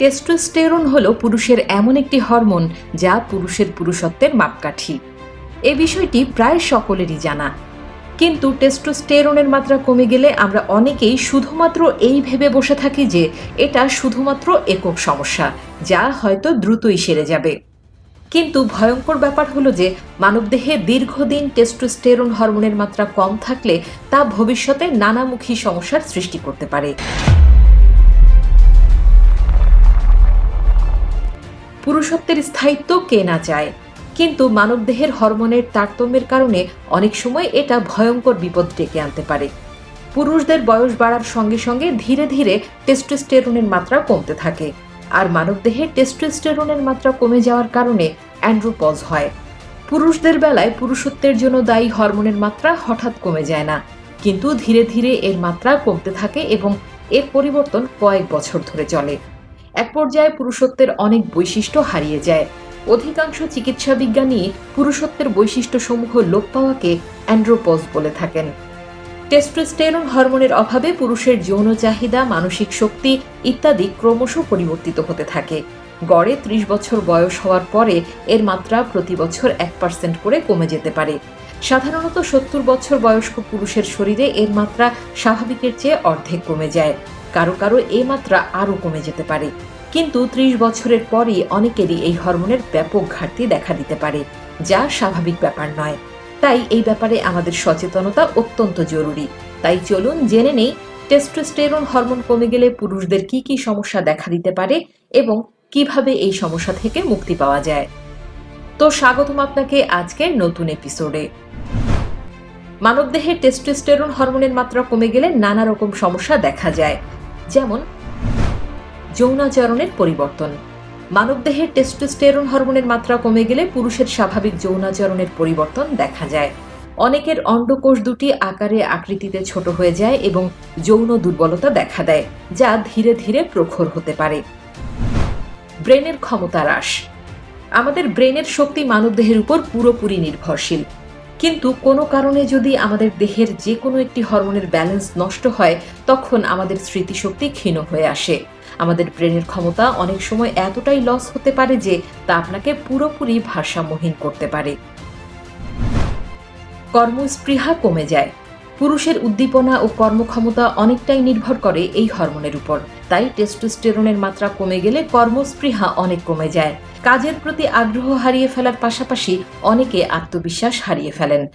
Testosterone হল পুরুষের এমন একটি হরমোন যা পুরুষের পুরুষত্বের মাপকাঠি। এ বিষয়টি প্রায় সকলেরই জানা। কিন্তু টেস্টোস্টেরনের মাত্রা কমে গেলে আমরা অনেকেই শুধুমাত্র এই ভেবে বসে থাকি যে এটা শুধুমাত্র একক সমস্যা, যা হয়তো দ্রুতই সেরে যাবে। কিন্তু ভয়ঙ্কর ব্যাপার হলো যে মানবদেহে দীর্ঘদিন টেস্টোস্টেরন হরমোনের মাত্রা কম থাকলে তা ভবিষ্যতে নানামুখী সমস্যার সৃষ্টি করতে পারে। পুরুষত্বের স্থায়িত্ব কে না চায়? কিন্তু মানবদেহের হরমোনের তারতম্যের কারণে অনেক সময় এটা ভয়ঙ্কর বিপদ ডেকে আনতে পারে। পুরুষদের বয়স বাড়ার সঙ্গে সঙ্গে ধীরে ধীরে টেস্টোস্টেরনের মাত্রা কমতে থাকে আর মানবদেহে টেস্টোস্টেরনের মাত্রা কমে যাওয়ার কারণে অ্যান্ড্রোপজ হয়। পুরুষদের বেলায় পুরুষত্বের জন্য দায়ী হরমোনের মাত্রা হঠাৎ কমে যায় না, কিন্তু ধীরে ধীরে এর মাত্রা কমতে থাকে এবং এর পরিবর্তন কয়েক বছর ধরে চলে। এক পর্যায়ে পুরুষত্বের অনেক বৈশিষ্ট্য হারিয়ে যায়। অধিকাংশ চিকিৎসা বিজ্ঞানী পুরুষত্বের বৈশিষ্ট্যসমূহ লোপ পাওয়াকে অ্যান্ড্রোপজ বলে থাকেন। টেস্টোস্টেরন হরমোনের অভাবে পুরুষের যৌন চাহিদা, মানসিক শক্তি ইত্যাদি ক্রমশ পরিবর্তিত হতে থাকে। গড়ে ত্রিশ বছর বয়স হওয়ার পরে এর মাত্রা প্রতি বছর এক পার্সেন্ট করে কমে যেতে পারে। সাধারণত সত্তর বছর বয়স্ক পুরুষের শরীরে এর মাত্রা স্বাভাবিকের চেয়ে অর্ধেক কমে যায়। কারও কারও এই মাত্রা আরও কমে যেতে পারে। কিন্তু ত্রিশ বছরের পরই অনেকেরই এই হরমোনের ব্যাপক ঘাটতি দেখা দিতে পারে, যা স্বাভাবিক ব্যাপার নয়। তাই এই ব্যাপারে আমাদের সচেতনতা অত্যন্ত জরুরি। তাই চলুন জেনে নেই, টেস্টোস্টেরন হরমোন কমে গেলে পুরুষদের কি কি সমস্যা দেখা দিতে পারে এবং কীভাবে এই সমস্যা থেকে মুক্তি পাওয়া যায়। তো স্বাগতম আপনাকে আজকের নতুন এপিসোডে। মানবদেহে টেস্টোস্টেরন হরমোনের মাত্রা কমে গেলে নানা রকম সমস্যা দেখা যায়। যেমন যৌনাচরণের পরিবর্তন। মানবদেহে টেস্টোস্টেরন হরমোনের মাত্রা কমে গেলে পুরুষের স্বাভাবিক যৌনাচরণের পরিবর্তন দেখা যায়। অনেকের অন্ডকোষ দুটি আকারে আকৃতিতে ছোট হয়ে যায় এবং যৌন দুর্বলতা দেখা দেয়, যা ধীরে ধীরে প্রখর হতে পারে। ব্রেনের ক্ষমতা হ্রাস। আমাদের ব্রেনের শক্তি মানবদেহের উপর পুরোপুরি নির্ভরশীল। কিন্তু কোনো কারণে যদি আমাদের দেহের যে কোনো একটি হরমোনের ব্যালেন্স নষ্ট হয়, তখন আমাদের স্মৃতিশক্তি ক্ষীণ হয়ে আসে। আমাদের ব্রেনের ক্ষমতা অনেক সময় এতটাই লস হতে পারে যে তা আপনাকে পুরোপুরি ভারসাম্যহীন করতে পারে। কর্মস্পৃহা কমে যায়। পুরুষের উদ্দীপনা ও কর্মক্ষমতা অনেকটাই নির্ভর করে এই হরমোনের উপর। তাই টেস্টোস্টেরনের মাত্রা কমে গেলে কর্মস্পৃহা অনেক কমে যায়। কাজের প্রতি আগ্রহ হারিয়ে ফেলার পাশাপাশি অনেকে আত্মবিশ্বাস হারিয়ে ফেলেন।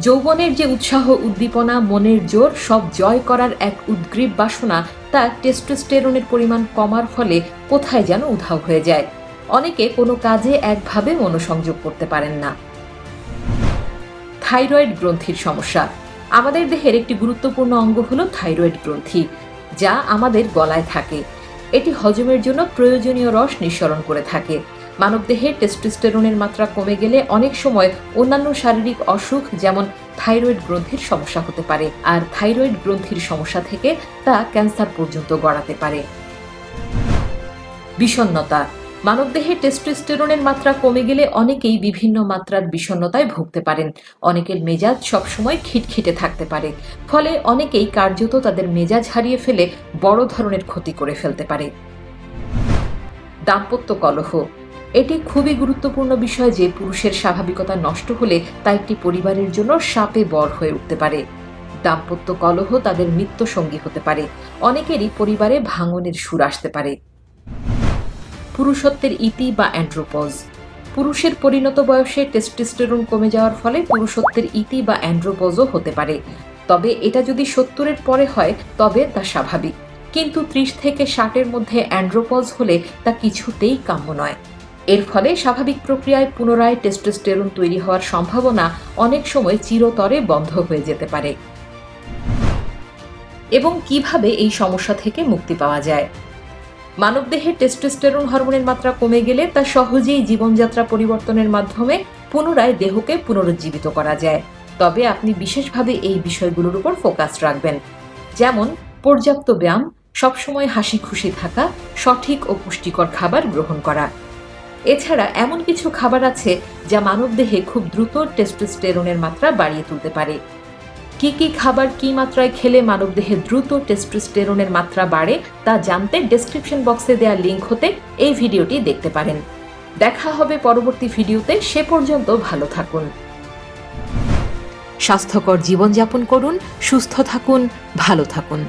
যৌবনের যে উৎসাহ, উদ্দীপনা, মনের জোর, সব জয় করার এক উদ্গ্রীব বাসনা তা টেস্টোস্টেরনের পরিমাণ কমার ফলে কোথায় যেন উধাও হয়ে যায়। অনেকে কোনো কাজে একভাবে মনোসংযোগ করতে পারেন না। থাইরয়েড গ্রন্থির সমস্যা। আমাদের দেহের একটি গুরুত্বপূর্ণ অঙ্গ হল থাইরয়েড গ্রন্থি, যা আমাদের গলায় থাকে। এটি হজমের জন্য প্রয়োজনীয় রস নিঃসরণ করে থাকে। মানবদেহে টেস্টোস্টেরনের মাত্রা কমে গেলে অনেক সময় অন্যান্য শারীরিক অসুখ যেমন থাইরয়েড গ্রন্থির সমস্যা হতে পারে আর থাইরয়েড গ্রন্থির সমস্যা থেকে তা ক্যান্সার পর্যন্ত গড়াতে পারে। বিষণ্ণতা মানবদেহে টেস্টোস্টেরনের মাত্রা কমে গেলে অনেকেই বিভিন্ন মাত্রার বিষণ্ণতায় ভুগতে পারেন। অনেকের মেজাজ সবসময় খিটখিটে থাকতে পারে। ফলে অনেকেই কার্যত তাদের মেজাজ হারিয়ে ফেলে বড় ধরনের ক্ষতি করে ফেলতে পারে। দাম্পত্য কলহ। এটি খুবই গুরুত্বপূর্ণ বিষয় যে পুরুষের স্বাভাবিকতা নষ্ট হলে তা একটি পরিবারের জন্য সাপে বর হয়ে উঠতে পারে। দাম্পত্য কলহ তাদের সঙ্গী হতে পারে। অনেকেরই পরিবারে ভাঙনের সুর আসতে পারে। পুরুষত্বের ইতি বা অ্যান্ড্রোপজ। পুরুষের পরিণত বয়সে টেস্টোস্টেরন কমে যাওয়ার ফলে পুরুষত্বের ইতি বা অ্যান্ড্রোপজও হতে পারে। তবে এটা যদি সত্তরের পরে হয়, তবে তা স্বাভাবিক। কিন্তু ত্রিশ থেকে ষাটের মধ্যে অ্যান্ড্রোপজ হলে তা কিছুতেই কাম্য নয়। এর ফলে স্বাভাবিক প্রক্রিয়ায় পুনরায় টেস্টোস্টেরন তৈরি হওয়ার সম্ভাবনা অনেক সময় চিরতরে বন্ধ হয়ে যেতে পারে। এবং কীভাবে এই সমস্যা থেকে মুক্তি পাওয়া যায়? মানবদেহে টেস্টোস্টেরন হরমোনের মাত্রা কমে গেলে তা সহজেই জীবনযাত্রা পরিবর্তনের মাধ্যমে পুনরায় দেহকে পুনরুজ্জীবিত করা যায়। তবে আপনি বিশেষভাবে এই বিষয়গুলোর উপর ফোকাস রাখবেন। যেমন, পর্যাপ্ত ব্যায়াম, সবসময় হাসি খুশি থাকা, সঠিক ও পুষ্টিকর খাবার গ্রহণ করা। এছাড়া এমন কিছু খাবার আছে যা মানবদেহে খুব দ্রুত টেস্টোস্টেরনের মাত্রা বাড়িয়ে তুলতে পারে। কি কি খাবার কি মাত্রায় খেলে মানবদেহে দ্রুত টেস্টোস্টেরনের মাত্রা বাড়ে তা জানতে ডেসক্রিপশন বক্সে দেওয়া লিঙ্ক হতে এই ভিডিওটি দেখতে পারেন। দেখা হবে পরবর্তী ভিডিওতে, সে পর্যন্ত ভালো থাকুন। স্বাস্থ্যকর জীবনযাপন করুন, সুস্থ থাকুন, ভালো থাকুন।